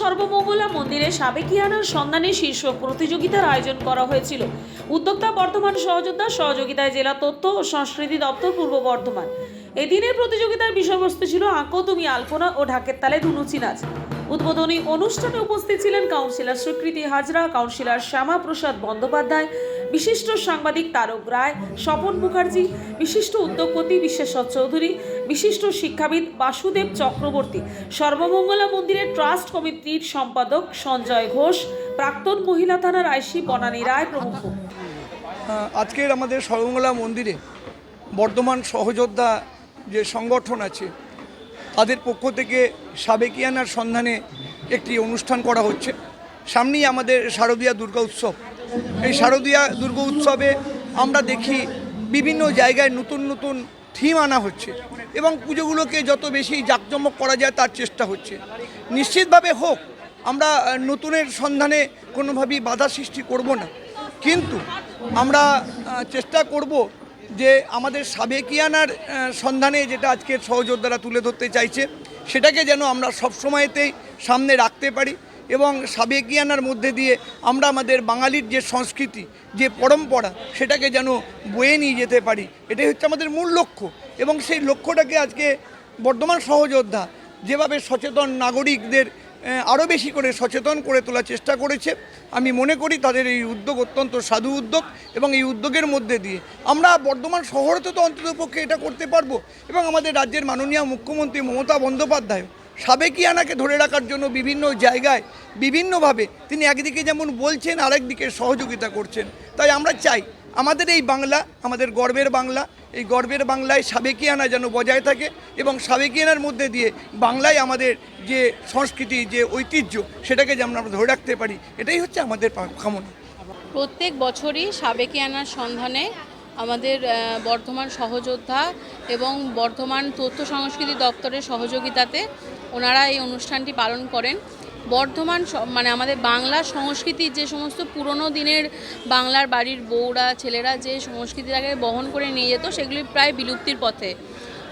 সর্বমঙ্গলা মন্দিরে সাবেকিয়ানার সন্ধানে শীর্ষ প্রতিযোগিতার আয়োজন করা হয়েছিল। উদ্যোক্তা বর্ধমান সহযোদ্ধা সহযোগিতায় জেলা তথ্য ও সংস্কৃতি দপ্তর পূর্ব বর্ধমান। এদিনের প্রতিযোগিতার বিষয়বস্তু ছিল আঁকো তুমি আলপনা ও ঢাকের তালে ধুনুচি নাচ। উদ্বোধনী অনুষ্ঠানে উপস্থিত ছিলেন কাউন্সিলর স্বীকৃতি হাজরা, কাউন্সিলর শ্যামা প্রসাদ বন্দ্যোপাধ্যায় বিশিষ্ট সাংবাদিক তারক রায়, স্বপন মুখার্জি, বিশিষ্ট উদ্যোগপতি বিশ্বেশ্বর চৌধুরী, বিশিষ্ট শিক্ষাবিদ বাসুদেব চক্রবর্তী, সর্বমঙ্গলা মন্দিরের ট্রাস্ট কমিটির সম্পাদক সঞ্জয় ঘোষ, প্রাক্তন মহিলা থানার আইসি বনানী রায় প্রমুখ। আজকের আমাদের সর্বমঙ্গলা মন্দিরে বর্ধমান সহযোদ্ধা যে সংগঠন আছে, তাদের পক্ষ থেকে সাবেকিয়ানার সন্ধানে একটি অনুষ্ঠান করা হচ্ছে। সামনেই আমাদের শারদীয়া দুর্গা উৎসব। এই শারদীয়া দুর্গ উৎসবে আমরা দেখি বিভিন্ন জায়গায় নতুন নতুন থিম আনা হচ্ছে এবং পুজোগুলোকে যত বেশি জাঁকজমক করা যায় তার চেষ্টা হচ্ছে। নিশ্চিতভাবে হোক, আমরা নতুনের সন্ধানে কোনোভাবেই বাধা সৃষ্টি করব না। কিন্তু আমরা চেষ্টা করব যে আমাদের সাবেকিয়ানার সন্ধানে যেটা আজকের সহযোদ্ধারা তুলে ধরতে চাইছে, সেটাকে যেন আমরা সবসময়তেই সামনে রাখতে পারি। এবং সাবেকিয়ানার মধ্যে দিয়ে আমরা আমাদের বাঙালির যে সংস্কৃতি, যে পরম্পরা, সেটাকে যেন বয়ে নিয়ে যেতে পারি, এটাই হচ্ছে আমাদের মূল লক্ষ্য। এবং সেই লক্ষ্যটাকে আজকে বর্ধমান সহযোদ্ধা যেভাবে সচেতন নাগরিকদের আরও বেশি করে সচেতন করে তোলার চেষ্টা করেছে, আমি মনে করি তাদের এই উদ্যোগ অত্যন্ত সাধু উদ্যোগ এবং এই উদ্যোগের মধ্যে দিয়ে আমরা বর্ধমান শহরেতে তো অন্ততপক্ষে এটা করতে পারব এবং আমাদের রাজ্যের মাননীয় মুখ্যমন্ত্রী মমতা বন্দ্যোপাধ্যায় সাবেকিয়ানাকে ধরে রাখার জন্য বিভিন্ন জায়গায় বিভিন্নভাবে তিনি একদিকে যেমন বলছেন, আরেকদিকে সহযোগিতা করছেন। তাই আমরা চাই আমাদের এই বাংলা, আমাদের গর্বের বাংলা, এই গর্বের বাংলায় সাবেকিয়ানা যেন বজায় থাকে এবং সাবেকিয়ানার মধ্যে দিয়ে বাংলায় আমাদের যে সংস্কৃতি, যে ঐতিহ্য, সেটাকে যেন আমরা ধরে রাখতে পারি, এটাই হচ্ছে আমাদের কামনা। প্রত্যেক বছরই সাবেকিয়ানার সন্ধানে আমাদের বর্ধমান সহযোদ্ধা এবং বর্ধমান তথ্য সংস্কৃতি দপ্তরের সহযোগিতাতে ওনারা এই অনুষ্ঠানটি পালন করেন। বর্ধমান মানে আমাদের বাংলা সংস্কৃতির যে সমস্ত পুরনো দিনের বাংলার বাড়ির বউরা, ছেলেরা যে সংস্কৃতিটাকে বহন করে নিয়ে যেত, সেগুলি প্রায় বিলুপ্তির পথে।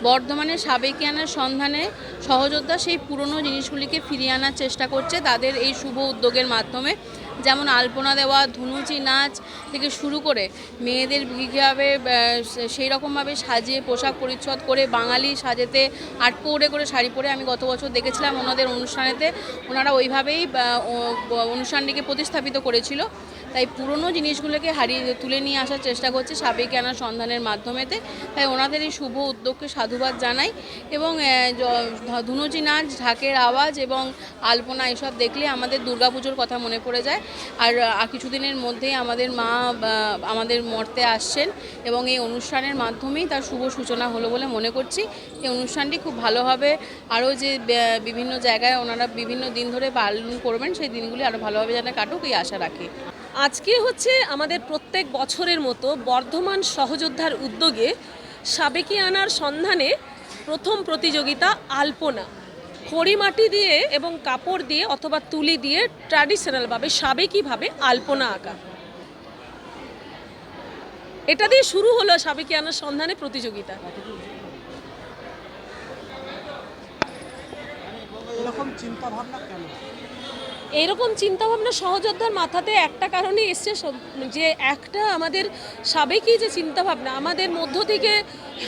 বর্ধমানের সাবেকিয়ানার সন্ধানে সহযোদ্ধা সেই পুরনো জিনিসগুলিকে ফিরিয়ে আনার চেষ্টা করছে, তাদের এই শুভ উদ্যোগের মাধ্যমে। যেমন আলপনা দেওয়া, ধুনুচি নাচ থেকে শুরু করে মেয়েদের কীভাবে সেই রকমভাবে সাজিয়ে পোশাক পরিচ্ছদ করে বাঙালি সাজেতে আট পৌড়ে করে শাড়ি পরে আমি গত বছর দেখেছিলাম ওনাদের অনুষ্ঠানেতে। ওনারা ওইভাবেই অনুষ্ঠানটিকে প্রতিস্থাপিত করেছিল। তাই পুরনো জিনিসগুলোকে হারিয়ে তুলে নিয়ে আসার চেষ্টা করছে সাবেক আনার সন্ধানের মাধ্যমেতে। তাই ওনাদের এই শুভ উদ্যোগকে সাধুবাদ জানাই এবং ধুনুচি নাচ, ঢাকের আওয়াজ এবং আলপনা এসব দেখলে আমাদের দুর্গাপুজোর কথা মনে পড়ে যায়। আর কিছুদিনের মধ্যেই আমাদের মা আমাদের মর্তে আসছেন এবং এই অনুষ্ঠানের মাধ্যমেই তার শুভ সূচনা হলো বলে মনে করছি। এই অনুষ্ঠানটি খুব ভালোভাবে আরও যে বিভিন্ন জায়গায় ওনারা বিভিন্ন দিন ধরে পালন করবেন, সেই দিনগুলি আরও ভালোভাবে যেন কাটুক, এই আশা রাখি। আজকে হচ্ছে আমাদের প্রত্যেক বছরের মতো বর্ধমান সহযোদ্ধার উদ্যোগে সাবেকি আনার সন্ধানে প্রথম প্রতিযোগিতা আলপনা। খড়িমাটি দিয়ে এবং কাপড় দিয়ে অথবা তুলি দিয়ে ট্র্যাডিশনালভাবে সাবেকিভাবে আলপনা আঁকা। এটা দিয়ে শুরু হলো সাবেকি আনার সন্ধানে প্রতিযোগিতা। চিন্তা ভাবনা কেন? এইরকম চিন্তাভাবনা সহযোদ্ধার মাথাতে একটা কারণে এসছে যে একটা আমাদের সাবেকি যে চিন্তাভাবনা, আমাদের মধ্য থেকে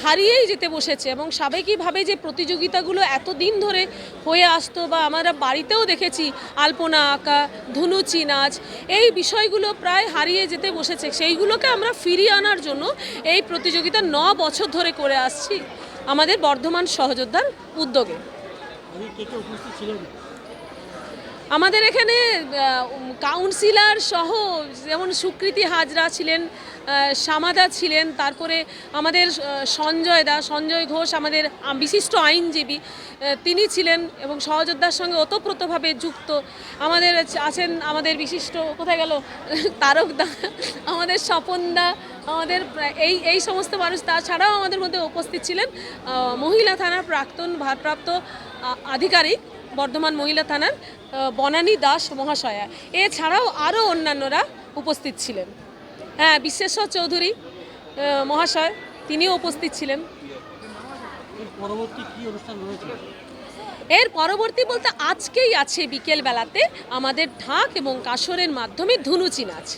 হারিয়েই যেতে বসেছে এবং সাবেকিভাবে যে প্রতিযোগিতাগুলো এতদিন ধরে হয়ে আসতো বা আমরা বাড়িতেও দেখেছি, আলপনা আঁকা, ধুনুচি নাচ, এই বিষয়গুলো প্রায় হারিয়ে যেতে বসেছে। সেইগুলোকে আমরা ফিরিয়ে আনার জন্য এই প্রতিযোগিতা ন বছর ধরে করে আসছি আমাদের বর্ধমান সহযোদ্ধার উদ্যোগে আমি কে কে উপস্থিত ছিলেন আমাদের এখানে কাউন্সিলর সহ যেমন সুকৃতি হাজরা ছিলেন সামাদা ছিলেন, তারপরে আমাদের সঞ্জয় দা, সঞ্জয় ঘোষ আমাদের বিশিষ্ট আইনজীবী তিনি ছিলেন এবং সহযোদ্ধার সঙ্গে ওতপ্রোতভাবে যুক্ত। আমাদের আছেন আমাদের বিশিষ্ট, কোথায় গেল? তারক দা, আমাদের স্বপন দা, আমাদের এই এই সমস্ত মানুষ, তাছাড়াও আমাদের মধ্যে উপস্থিত ছিলেন মহিলা থানার প্রাক্তন ভারপ্রাপ্ত আধিকারিক। বর্ধমান মহিলা থানার বনানী দাস মহাশয়া। এছাড়াও আরও অন্যান্যরা উপস্থিত ছিলেন। হ্যাঁ বিশ্বেশ্বর চৌধুরী মহাশয় তিনিও উপস্থিত ছিলেন। এর পরবর্তী কি অনুষ্ঠান রয়েছে? এর পরবর্তী বলতে আজকেই আছে বিকেল বেলাতে আমাদের ঢাক এবং কাসরের মাধ্যমে ধুনুচি নাচ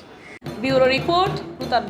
ব্যুরো রিপোর্ট নূতন